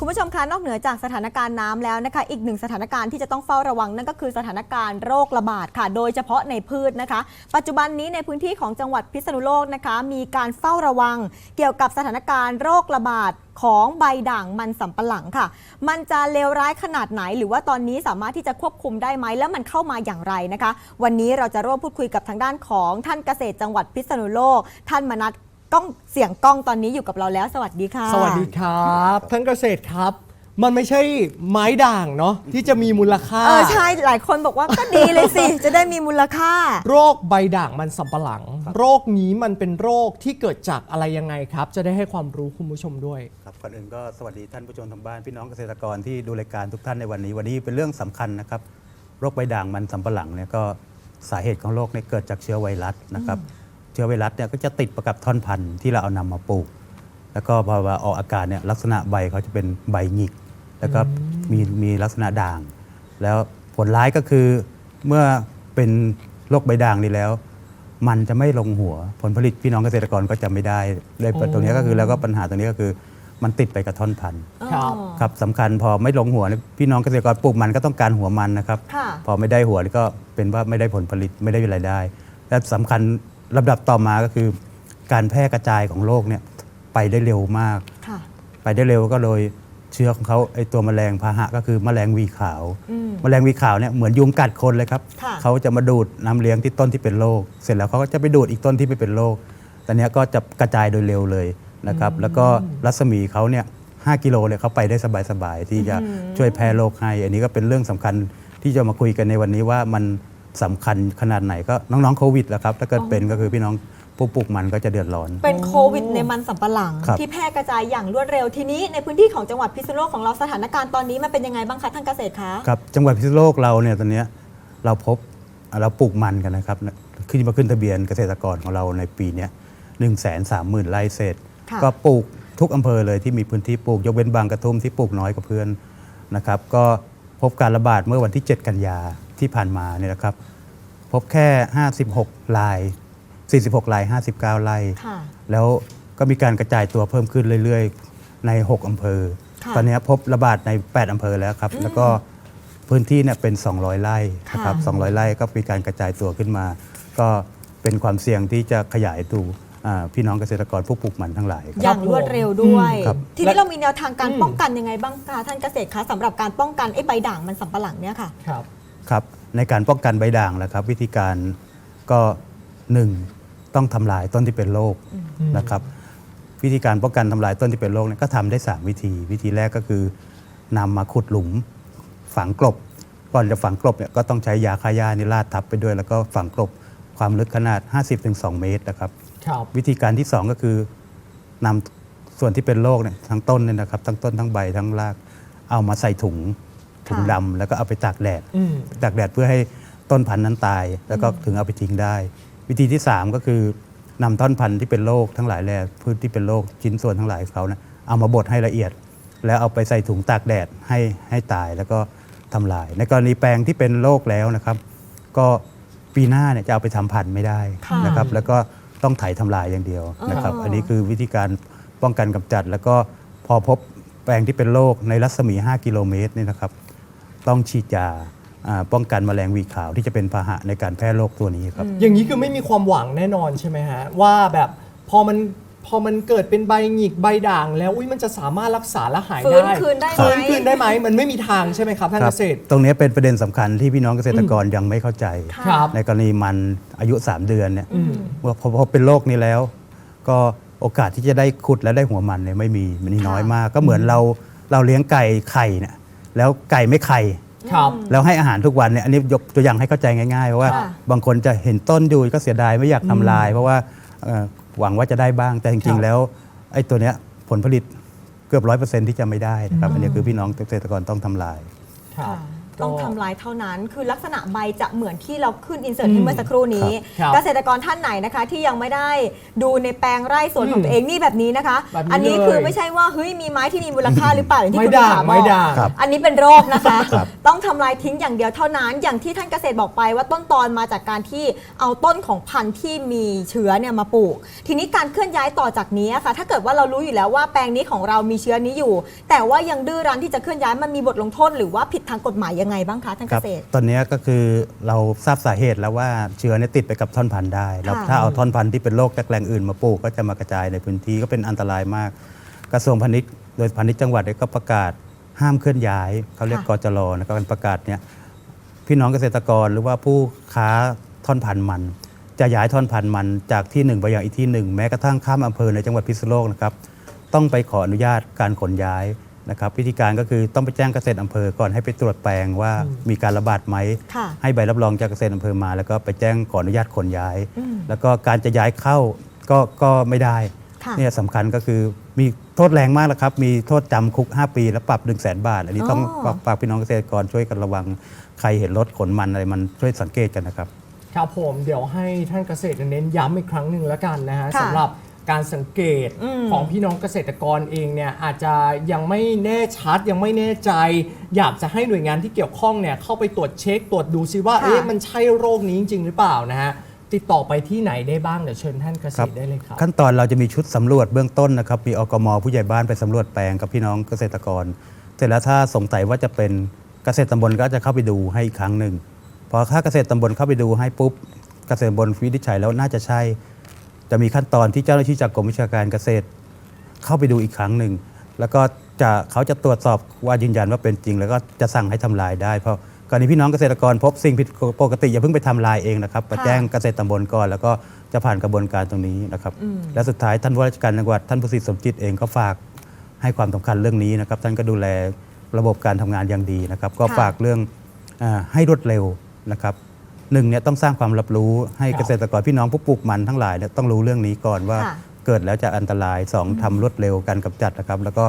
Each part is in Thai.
คุณผู้ชมคะนอกเหนือจากสถานการณ์น้ำแล้วนะคะ อีกหนึ่งสถานการณ์ที่จะต้องเฝ้าระวังนั่นก็คือสถานการณ์โรคระบาดค่ะ โดยเฉพาะในพืชนะคะ ปัจจุบันนี้ในพื้นที่ของจังหวัดพิษณุโลกนะคะ มีการเฝ้าระวัง เกี่ยวกับสถานการณ์โรคระบาดของใบด่างมันสำปะหลังค่ะ มันจะเลวร้ายขนาดไหน หรือว่าตอนนี้สามารถที่จะควบคุมได้ไหม แล้วมันเข้ามาอย่างไรนะคะ วันนี้เราจะร่วมพูดคุยกับทางด้านของท่านเกษตรจังหวัดพิษณุโลก ท่านมนัท กล้องเสียงกล้องตอนนี้อยู่กับเราแล้ว สวัสดีค่ะ สวัสดีครับ ท่านเกษตรครับ มันไม่ใช่ไม้ด่างเนาะที่จะมีมูลค่า เออใช่หลายคนบอกว่าก็ดีเลยสิ จะได้มีมูลค่า โรคใบด่างมันสำปะหลัง โรคนี้มันเป็นโรคที่เกิดจากอะไรยังไงครับ จะได้ให้ความรู้คุณผู้ชมด้วย ครับก่อนอื่นก็สวัสดีท่านผู้ชมทางบ้านพี่น้องเกษตรกรที่ดูรายการทุกท่านในวันนี้ วันนี้เป็นเรื่องสำคัญนะครับโรคใบด่างมันสำปะหลังเนี่ยก็สาเหตุของโรคเนี่ยเกิดจากเชื้อไวรัสนะครับเชื้อไวรัสเนี่ยก็จะติดประกับท่อนพันธุ์ที่เราเอานำมาปลูก แล้วก็พอว่าออกอาการเนี่ยลักษณะใบเขาจะเป็นใบหงิก แล้วก็มีมีลักษณะด่าง แล้วผลร้ายก็คือเมื่อเป็นโรคใบด่างนี้แล้ว มันจะไม่ลงหัวผลผลิตพี่น้องเกษตรกรก็จะไม่ได้เลยโอ้ตรงนี้ก็คือแล้วก็ปัญหาตรงนี้ก็คือมันติดไปกับท่อนพันธุ์ ครับอ๋อครับสำคัญพอไม่ลงหัวเนี่ยพี่น้องเกษตรกรปลูกมันก็ต้องการหัวมันนะครับ ค่ะ พอไม่ได้หัวนี่ก็เป็นว่าไม่ได้ผลผลิตไม่ได้รายได้ และสำคัญ ลำดับต่อมาก็คือ การแพร่กระจายของโรคเนี่ยไปได้เร็วมาก ค่ะไปได้เร็วก็โดยเชื้อของเขาไอตัวแมลงพาหะก็คือแมลงวีขาว อืม แมลงวีขาวเนี่ยเหมือนยุงกัดคนเลยครับ ค่ะ เขาจะมาดูดน้ำเลี้ยงที่ต้นที่เป็นโรคเสร็จแล้วเขาก็จะไปดูดอีกต้นที่ไม่เป็นโรคแต่เนี้ยก็จะกระจายโดยเร็วเลยนะครับ แล้วก็รัศมีเขาเนี่ยห้ากิโลเนี่ยเขาไปได้สบายๆที่จะช่วยแพร่โรคให้ อันนี้ก็เป็นเรื่องสำคัญที่จะมาคุยกันในวันนี้ว่ามัน สำคัญขนาดไหนก็น้องๆโควิดแหละครับถ้าเกิดเป็นก็คือพี่น้องผู้ปลูกมันก็จะเดือดร้อน เป็นโควิดในมันสำปะหลังครับที่แพร่กระจายอย่างรวดเร็วทีนี้ในพื้นที่ของจังหวัดพิษณุโลกของเราสถานการณ์ตอนนี้มันเป็นยังไงบ้างคะท่านเกษตรคะครับจังหวัดพิษณุโลกเราเนี่ยตอนเนี้ยเราพบเราปลูกมันกันนะครับขึ้นมาขึ้นทะเบียนเกษตรกรของเราในปีเนี้หนึ่งแสนสามหมื่นไร่เศษค่ะก็ปลูกทุกอำเภอเลยที่มีพื้นที่ปลูกยกเว้นบางกระทุ่มที่ปลูกน้อยกว่าเพื่อนนะครับก็พบการระบาดเมื่อวันที่ 7 กันยา ที่ผ่านมาเนี่ยนะครับ พบแค่ 56ลาย 46ลาย 59ไร่ค่ะแล้วก็มีการกระจายตัวเพิ่มขึ้นเรื่อยๆ ใน 6อำเภอค่ะตอนนี้พบระบาดใน 8อำเภอแล้วครับ แล้วก็พื้นที่เนี่ยเป็น 200ไร่นะครับค่ะ200ไร่ก็มีการกระจายตัวขึ้นมา ก็เป็นความเสี่ยงที่จะขยายตัวอ่าพี่น้องเกษตรกรผู้ปลูกมันทั้งหลายครับอย่างรวดเร็วด้วยครับทีนี้เรามีแนวทางการป้องกันยังไงบ้างคะท่านเกษตรคะสำหรับการป้องกันไอ้ใบด่างมันสำปะหลังเนี่ยค่ะครับ ครับในการป้องกันใบด่างนะครับ วิธีการก็หนึ่งต้องทำลายต้นที่เป็นโรคนะครับ วิธีการป้องกันทำลายต้นที่เป็นโรคเนี่ยก็ทำได้ 3 วิธี วิธีแรกก็คือนำมาขุดหลุม ฝังกลบ ก่อนจะฝังกลบเนี่ยก็ต้องใช้ยาฆ่าหญ้านี่ลาดทับไปด้วย แล้วก็ฝังกลบความลึกขนาด 50-2 เมตรนะครับ ครับ วิธีการที่ 2 ก็คือนำส่วนที่เป็นโรคเนี่ยทั้งต้นเนี่ยนะครับ ทั้งต้นทั้งใบทั้งรากเอามาใส่ถุง ถุงค่ะดำแล้วก็เอาไปตากแดดอืมตากแดดเพื่อให้ต้นพันธุ์นั้นตาย แล้วก็ถึงเอาไปทิ้งได้ วิธีที่ 3 ก็คือนำต้นพันธุ์ที่เป็นโรคทั้งหลายแหล่พืชที่เป็นโรคชิ้นส่วนทั้งหลายของเขานะเอามาบดให้ละเอียด แล้วเอาไปใส่ถุงตากแดดให้ให้ตายแล้วก็ทำลาย ในกรณีแปลงที่เป็นโรคแล้วนะครับ ก็ปีหน้าเนี่ยจะเอาไปทำพันธุ์ไม่ได้ค่ะนะครับ แล้วก็ต้องไถทำลายอย่างเดียวนะครับอ๋ออัอันนี้คือวิธีการป้องกันกำจัด แล้วก็พอพบแปลงที่เป็นโรคในรัศมี 5 กิโลเมตรเนี่ยนะครับ ต้องฉีดยาอ่าป้องกันแมลงหวีขาวที่จะเป็นพาหะในการแพร่โรคตัวนี้ครับ อย่างนี้คือไม่มีความหวังแน่นอนใช่ไหมฮะ ว่าแบบพอมันพอมันเกิดเป็นใบหงิกใบด่าง แล้วอุ้ยมันจะสามารถรักษาและหายฟื้ได้นคืนได้ไหม ฟื้นคืนได้ไหมมันไม่มีทางใช่ไหมครับท่านคเกรับษตร ตรงนี้เป็นประเด็นสำคัญที่พี่น้องเกษตรกรยังไม่เข้าใจ ค่ะ ครับ ในกรณีมันอายุ 3 เดือนเนี่ยอืมว่าพอพอเป็นโรคนี้แล้ว ก็โอกาสที่จะได้ขุดและได้หัวมันเนี่ยไม่มีมันน้อยมาก ก็เหมือนเราเราเลี้ยงไก่ไข่เนี่ย แล้วไก่ไม่ไข่ครับ แล้วให้อาหารทุกวันเนี่ยอันนี้ยกตัวอย่างให้เข้าใจง่ายๆเพราะว่าค่ะ บางคนจะเห็นต้นอยู่ก็เสียดายไม่อยากทำลาย เพราะว่าเอ่อหวังว่าจะได้บ้างแต่จครัริงบ ๆแล้วไอ้ตัวเนี้ยผลผลิตเกือบร้อยเปอร์เซ็นที่จะไม่ได้นะครับอันนี้คือพี่น้องเกษตรกรต้องทำลาย ครับ ค่ะ ต้องก็ทำลายเท่านั้น คือลักษณะใบจะเหมือนที่เราขึ้นอินเสิร์ตให้เมื่อสักครู่นี้ ครับเกษตรกรท่านไหนนะคะ ที่ยังไม่ได้ดูในแปลงไร่สวนของอืมตัวเองนี่แบบนี้นะคะ แบบนี้อันนี้เลยคือไม่ใช่ว่าเฮ้ยมีไม้ที่มีมูลค่าหรือเปล่าอย่างที่ไม่คุณด่างถามไม่ด่างครับ อันนี้เป็นโรคนะคะ ครับ ต้องทำลายทิ้งอย่างเดียวเท่านั้น อย่างที่ท่านเกษตรบอกไปว่าต้นตอนมาจากการที่เอาต้นของพันธุ์ที่มีเชื้อเนี่ยมาปลูก ทีนี้การเคลื่อนย้ายต่อจากนี้อะค่ะ ถ้าเกิดว่าเรารู้อยู่แล้วว่าแปลงนี้ของเรามีเชื้อนี้อยู่ แต่ว่ายังดื้อรั้นที่จะเคลื่อนย้ายมันมีบทลงโทษหรือว่าผิดทางกฎหมายยังไงบ้างคะท่านคเกรับษตร ตอนนี้ก็คือเราทราบสาเหตุแล้วว่าเชื้อเนี่ยติดไปกับท่อนพันธุ์ได้ แล้วค่ะ ถ้าเอาท่อนพันธุ์ที่เป็นโรคจากแหล่งอื่นมาปลูกก็จะมากระจายในพื้นที่ก็เป็นอันตรายมาก กระทรวงพาณิชย์โดยพาณิชย์จังหวัดเนี่ยก็ประกาศห้ามเคลื่อนย้ายเขาเรียกกจรนะครับการประกาศเนี่ยพี่น้องเกษตรกรหรือว่าผู้ค้าท่อนพันธุ์มัน จะย้ายท่อนพันธุ์มันจากที่หนึ่งไปยังอีกที่หนึ่งแม้กระทั่งข้ามอำเภอในจังหวัดพิษณุโลกนะครับต้องไปขออนุญาตการขนย้าย นะครับวิธีการก็คือต้องไปแจ้งเกษตรอำเภอก่อนให้ไปตรวจแปลงว่ามีการระบาดไหม ค่ะให้ใบรับรองจากเกษตรอำเภอมา แล้วก็ไปแจ้งขออนุญาตขนย้าย อืมแล้วก็การจะย้ายเข้าก็ก็ไม่ได้ค่ะเนี่ยสำคัญก็คือมีโทษแรงมากแล้วครับ มีโทษจำคุก 5 ปี และปรับ1 0 0 0 0แบาท อันนี้ต้องอ๋อ ฝากพี่น้องเกษตรกรช่วยกันระวังใครเห็นรถขนมันอะไรมันช่วยสังเกตกันนะครับ ครับผมเดี๋ยวให้ท่านเกษตรเน้นย้ำอีกครั้งหนึ่งแล้วกันนะฮะค่ะสำหรับ การสังเกตอืมของพี่น้องเกษตรกรเองเนี่ยอาจจะยังไม่แน่ชัดยังไม่แน่ใจ อยากจะให้หน่วยงานที่เกี่ยวข้องเนี่ยเข้าไปตรวจเช็คตรวจดูซิว่าค่ะเอ๊ะมันใช่โรคนี้จริง ๆ หรือเปล่านะฮะติดต่อไปที่ไหนได้บ้างเดี๋ยวเชิญท่านเกษตรได้เลยครับ ขั้นตอนเราจะมีชุดสำรวจเบื้องต้นนะครับ มีอกมผู้ใหญ่บ้านไปสำรวจแปลงกับพี่น้องเกษตรกร เสร็จแล้วถ้าสงสัยว่าจะเป็นเกษตรตำบลก็จะเข้าไปดูให้อีกครั้งหนึ่งพอถ้าเกษตรตำบลเข้าไปดูให้ปุ๊บ เกษตรตำบลวินิจฉัยแล้วน่าจะใช่ จะมีขั้นตอนที่เจ้าหน้าที่จากกรมวิชาการเกษตร เข้าไปดูอีกครั้งหนึ่ง แล้วก็จะเขาจะตรวจสอบว่ายืนยันว่าเป็นจริง แล้วก็จะสั่งให้ทำลายได้เพราะกรณีพี่น้องเกษตรกรพบสิ่งผิดปกติอย่าเพิ่งไปทำลายเองนะครับมาค่ะแจ้งเกษตรตำบลก่อน แล้วก็จะผ่านกระบวนการตรงนี้นะครับ และสุดท้ายท่านผู้ว่าราชการจังหวัดท่านประสิทธิสมจิตเองก็ฝากให้ความสำคัญเรื่องนี้นะครับ ท่านก็ดูแลระบบการทำงานอย่างดีนะครับ ก็ฝากเรื่องอให้รวดเร็วนะครับ หนึ่งเนี่ยต้องสร้างความรับรู้ให้ครับเกษตรกรพี่น้องผู้ปลูกมันทั้งหลายเนี่ยต้องรู้เรื่องนี้ก่อนว่าค่ะ เกิดแล้วจะอันตรายสองทำรวดเร็วการกำจัดนะครับ แล้วก็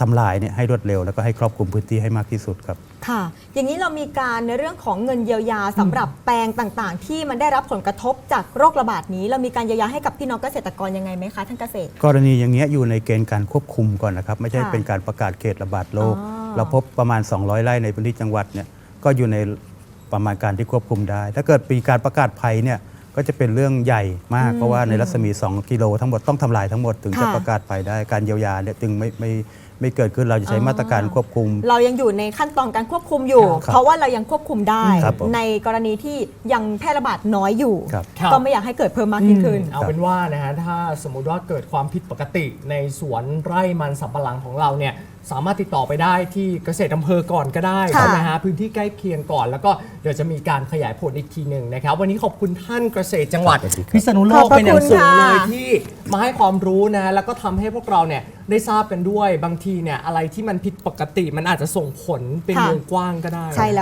ทำลายเนี่ยให้รวดเร็ว แล้วก็ให้ครอบคลุมพื้นที่ให้มากที่สุดครับ ค่ะ อย่างนี้เรามีการในเรื่องของเงินเยียวยาสำหรับแปลงต่างๆ ที่มันได้รับผลกระทบจากโรคระบาดนี้ เรามีการเยียวยาให้กับพี่น้องเกษตรกรยังไงไหมคะท่านเกษตร กรณีอย่างเงี้ยอยู่ในเกณฑ์การควบคุมก่อนนะครับ ไม่ใช่ค่ะเป็นการประกาศเขตระบาดโรคอ๋อเราพบประมาณ 200 ไร่ในพื้นที่จังหวัดเนี่ยก็อยู่ใน ประมาณการที่ควบคุมได้ ถ้าเกิดมีการประกาศภัยเนี่ยก็จะเป็นเรื่องใหญ่มาก เพราะว่าในรัศมี 2 กิโลทั้งหมดต้องทำลายทั้งหมดถึงจะค่ะ ประกาศภัยได้การเยียวยาเนี่ยจึงไม่ไม่ ไม่เกิดขึ้นเราจะใช้มาตรการควบคุม เรายังอยู่ในขั้นตอนการควบคุมอยู่ ครับเพราะว่าเรายังควบคุมได้ ครับผมในกรณีที่ยังแพร่ระบาดน้อยอยู่ ครับครับก็ไม่อยากให้เกิดเพิ่มมากยิ่งขึ้นอืมเอาเป็นว่านะฮะถ้าสมมุติว่าเกิดความผิดปกติในสวนไร่มันสำปะหลังของเราเนี่ยสามารถติดต่อไปได้ที่เกษตรอำเภอก่อนก็ได้ค่ะ ใช่ไหมฮะพื้นที่ใกล้เคียงก่อน แล้วก็เดี๋ยวจะมีการขยายผลอีกทีหนึ่งนะครับ วันนี้ขอบคุณท่านเกษตรจังหวัดขอบคุณครับ พิษณุโลขอกบพระเป็นอย่างสูงคุณเลค่ะยที่มาให้ความรู้นะแล้วก็ทำให้พวกเราเนี่ยได้ทราบกันด้วยบางทีเนี่ยอะไรที่มันผิดปกติมันอาจจะส่งผลเป็นค่ะ วงกว้างก็ได้ ใช่แล้ว